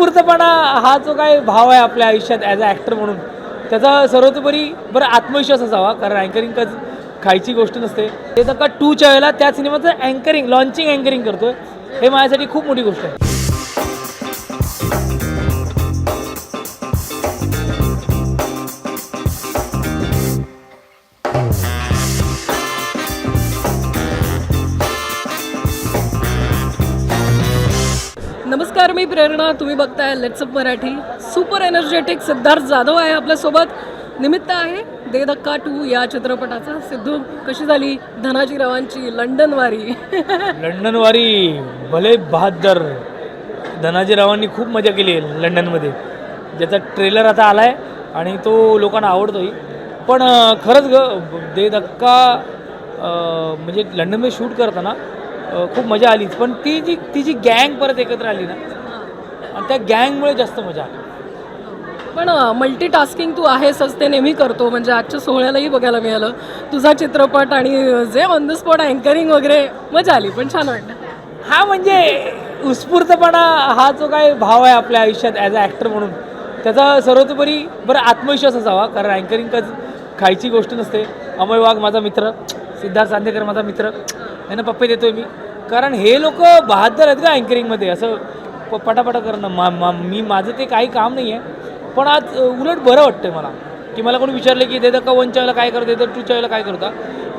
उत्स्फूर्तपणा हा जो काय भाव आहे आपल्या आयुष्यात ॲज अ ॲक्टर म्हणून त्याचा सर्वतोपरी बरं आत्मविश्वास असावा कारण अँकरिंग कच खायची गोष्ट नसते. ते तर का टूच्या वेळेला त्या सिनेमाचं अँकरिंग लॉन्चिंग अँकरिंग करतोय हे माझ्यासाठी खूप मोठी गोष्ट आहे. नमस्कार मी प्रेरणा. तुम्ही बघताय Letsupp Marathi. Super energetic Siddharth Jadhav आहे आपल्यासोबत. निमित्त आहे दे धक्का टू या चित्रपटाचा. सिद्धू कशी झाली धनाजी रावांची लंडन वारी लंडनवारी भले बहादर. धनाजीरावांनी खूप मजा केली आहे लंडनमध्ये. ज्याचा ट्रेलर आता आला आहे आणि तो लोकांना आवडतोय. पण खरंच ग दे धक्का म्हणजे लंडनमध्ये शूट करताना खूप मजा आलीच पण ती जी ती जी गँग परत एकत्र आली ना आणि त्या गँगमुळे जास्त मजा आली. पण मल्टी टास्किंग तू आहेसच ते नेहमी करतो. म्हणजे आजच्या सोहळ्यालाही बघायला मिळालं. तुझा चित्रपट आणि जे ऑन द स्पॉट अँकरिंग वगैरे मजा आली. पण छान वाटलं. हा म्हणजे उत्स्फूर्तपणा हा जो काय भाव आहे आपल्या आयुष्यात ॲज अ ॲक्टर म्हणून त्याचा सर्वतोपरी बरं आत्मविश्वास असावा. कारण अँकरिंग कधी खायची गोष्ट नसते. अमय वाघ माझा मित्र सिद्धार्थ चांदेकर माझा मित्र. यांना पप्पे देतोय मी. कारण हे लोक बहादर आहेत का अँकरिंगमध्ये? असं प पटापटा करणं. मा मा मी माझं ते काही काम नाही आहे पण आज उलट बरं वाटतं मला. की मला कोणी विचारलं की दे का वनच्या वेळेला काय करतो? दे टूच्या वेळेला काय करता?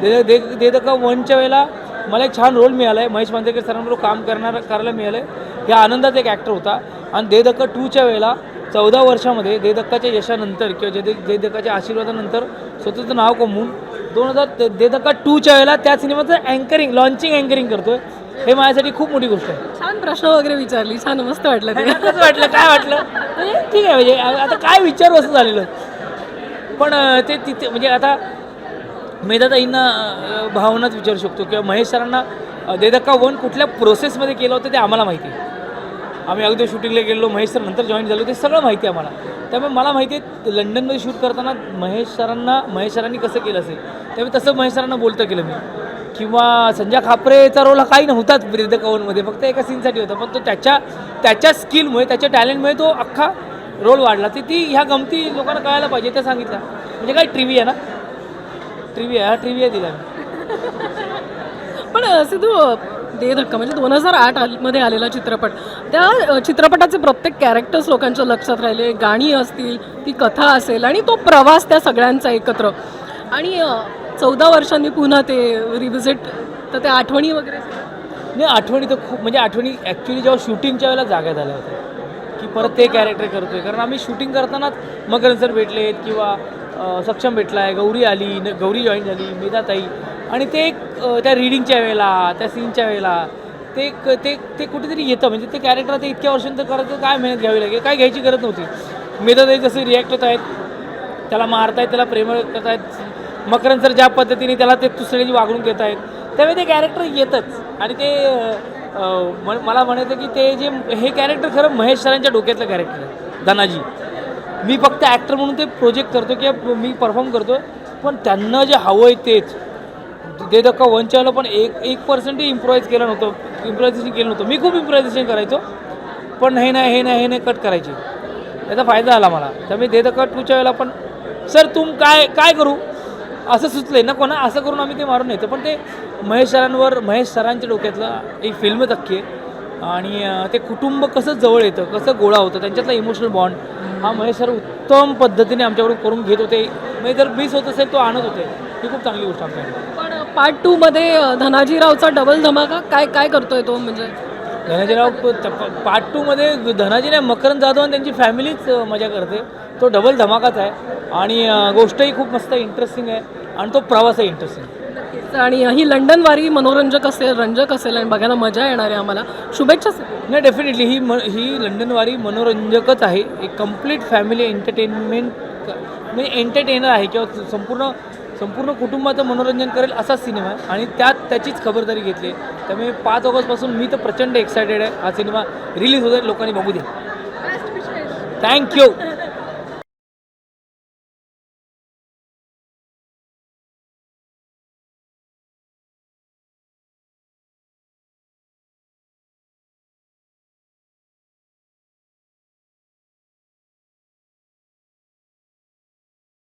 दे दे दे का वनच्या वेळेला मला एक छान रोल मिळाला आहे महेश मांजरेकर सरांबरोबर काम करणार करायला मिळालं आहे हे आनंदाचा एक ॲक्टर होता. आणि दे धक्का टूच्या वेळेला चौदा वर्षामध्ये दे दक्काच्या यशानंतर किंवा जे दे दक्काच्या आशीर्वादानंतर स्वतःचं नाव कमवून दोन हजार दे दक्का टूच्या वेळेला त्या सिनेमाचं अँकरिंग लॉन्चिंग अँकरिंग करतो आहे हे माझ्यासाठी खूप मोठी गोष्ट आहे. छान प्रश्न वगैरे विचारली. छान मस्त वाटलं ते. कसं वाटलं. काय वाटलं? म्हणजे ठीक आहे म्हणजे आता काय विचार असं झालेलं. पण अं, ते तिथे म्हणजे आता मेधाताईंना अं, भावनाच विचारू शकतो किंवा महेश सरांना अं, देदक्का वन कुठल्या प्रोसेसमध्ये केलं होतं ते आम्हाला माहिती आहे. आम्ही अगदी शूटिंगला गेलो महेश सर नंतर जॉईन झालो ते सगळं माहिती आहे आम्हाला. त्यामुळे मला माहिती आहे लंडनमध्ये शूट करताना महेश सरांना महेश सरांनी कसं केलं असेल? त्यामुळे तसं महेश सरांना बोलतं केलं मी. किंवा संजय खापरेचा रोल हा काही नव्हताच वृद्ध कवनमध्ये फक्त एका सीनसाठी होता. पण तो त्याच्या त्याच्या स्किलमुळे त्याच्या टॅलेंटमुळे तो अख्खा रोल वाढला. तर ती ह्या गमती लोकांना कळायला पाहिजे त्या सांगितल्या म्हणजे काय ट्रिव्ही आहे ना? ट्रिव्ही आहे हा ट्रिव्ही दिला पण अ, सिद्धू दे धक्का म्हणजे दोन हजार आठमध्ये आलेला चित्रपट त्या चित्रपटाचे प्रत्येक कॅरेक्टर्स लोकांच्या लक्षात राहिले. गाणी असतील ती कथा असेल आणि तो प्रवास त्या सगळ्यांचा एकत्र. आणि चौदा वर्षांनी पुन्हा ते रिव्हिजिट तर त्या आठवणी वगैरे नाही आठवणी तर खूप म्हणजे आठवणी ॲक्च्युली जेव्हा शूटिंगच्या वेळेला जागा झाल्या होत्या की परत ते कॅरेक्टर करतोय. कारण आम्ही शूटिंग करतानाच मकरन सर भेटलेत किंवा सक्षम भेटला आहे गौरी आली न गौरी जॉईन झाली मेधाताई. आणि ते एक त्या रिडिंगच्या वेळेला त्या सीनच्या वेळेला ते ते ते कुठेतरी येतं. म्हणजे ते कॅरेक्टर ते इतक्या वर्षांतर करायचं काय मेहनत घ्यावी लागेल? काय घ्यायची गरज नव्हती. मेधाताई जसे रिॲक्ट होत आहेत त्याला मारतायत त्याला प्रेम करत आहेत मकरन सर ज्या पद्धतीने त्याला ते दुसऱ्याची वागणूक देत आहेत त्यावेळी ते कॅरेक्टर येतच. आणि ते म- मला म्हणायचं की ते जे हे कॅरेक्टर खरं महेश सरांच्या डोक्यातलं कॅरेक्टर आहे धनाजी. मी फक्त ॲक्टर म्हणून ते प्रोजेक्ट करतो किंवा मी परफॉर्म करतो पण त्यांना जे हवं आहे तेच. दे धक्का वनच्याला पण एक एक पर्सेंटही इम्प्रोवाईज केलं नव्हतं इम्प्रोवायझेशन केलं नव्हतं. मी खूप इम्प्रोवायझेशन करायचो पण हे नाही हे नाही हे नाही कट करायचे. त्याचा फायदा झाला मला. त्यामुळे दे धक्का टूच्या वेळेला पण सर तुम काय काय करू? असं सुचलंय नको ना असं करून आम्ही ते मारून येतो. पण ते महेश सरांवर महेश सरांच्या डोक्यातलं एक फिल्म अख्खी आहे आणि ते कुटुंब कसं जवळ येतं कसं गोळा होतं त्यांच्यातला इमोशनल बॉन्ड हा महेश सर उत्तम पद्धतीने आमच्याकडून करून घेत होते. म्हणजे जर मिस होत असेल तो आणत होते. ही खूप चांगली गोष्ट आमच्याकडे पण पार्ट टूमध्ये धनाजीरावचा डबल धमाका काय काय करतोय तो म्हणजे? धनाजीराव पार्ट टूमध्ये धनाजी नाही मकरंद जाधव आणि त्यांची फॅमिलीच मजा करते. तो डबल धमाकाच आहे. आणि गोष्टही खूप मस्त इंटरेस्टिंग आहे. आणि तो प्रवासही इंटरेस्टिंग आणि ही लंडन वारी मनोरंजक असेल रंजक असेल आणि बघायला मजा येणार आहे आम्हाला. शुभेच्छा. नाही डेफिनेटली ही म ही लंडनवारी मनोरंजकच आहे. एक कंप्लीट फॅमिली एंटरटेनमेंट म्हणजे एंटरटेनर आहे किंवा संपूर्ण संपूर्ण कुटुंबाचं मनोरंजन करेल असाच सिनेमा आहे. आणि त्यात त्याचीच खबरदारी घेतली आहे. त्यामुळे पाच ऑगस्टपासून मी तर प्रचंड एक्सायटेड आहे. हा सिनेमा रिलीज होत आहे लोकांनी बघू दे. थँक्यू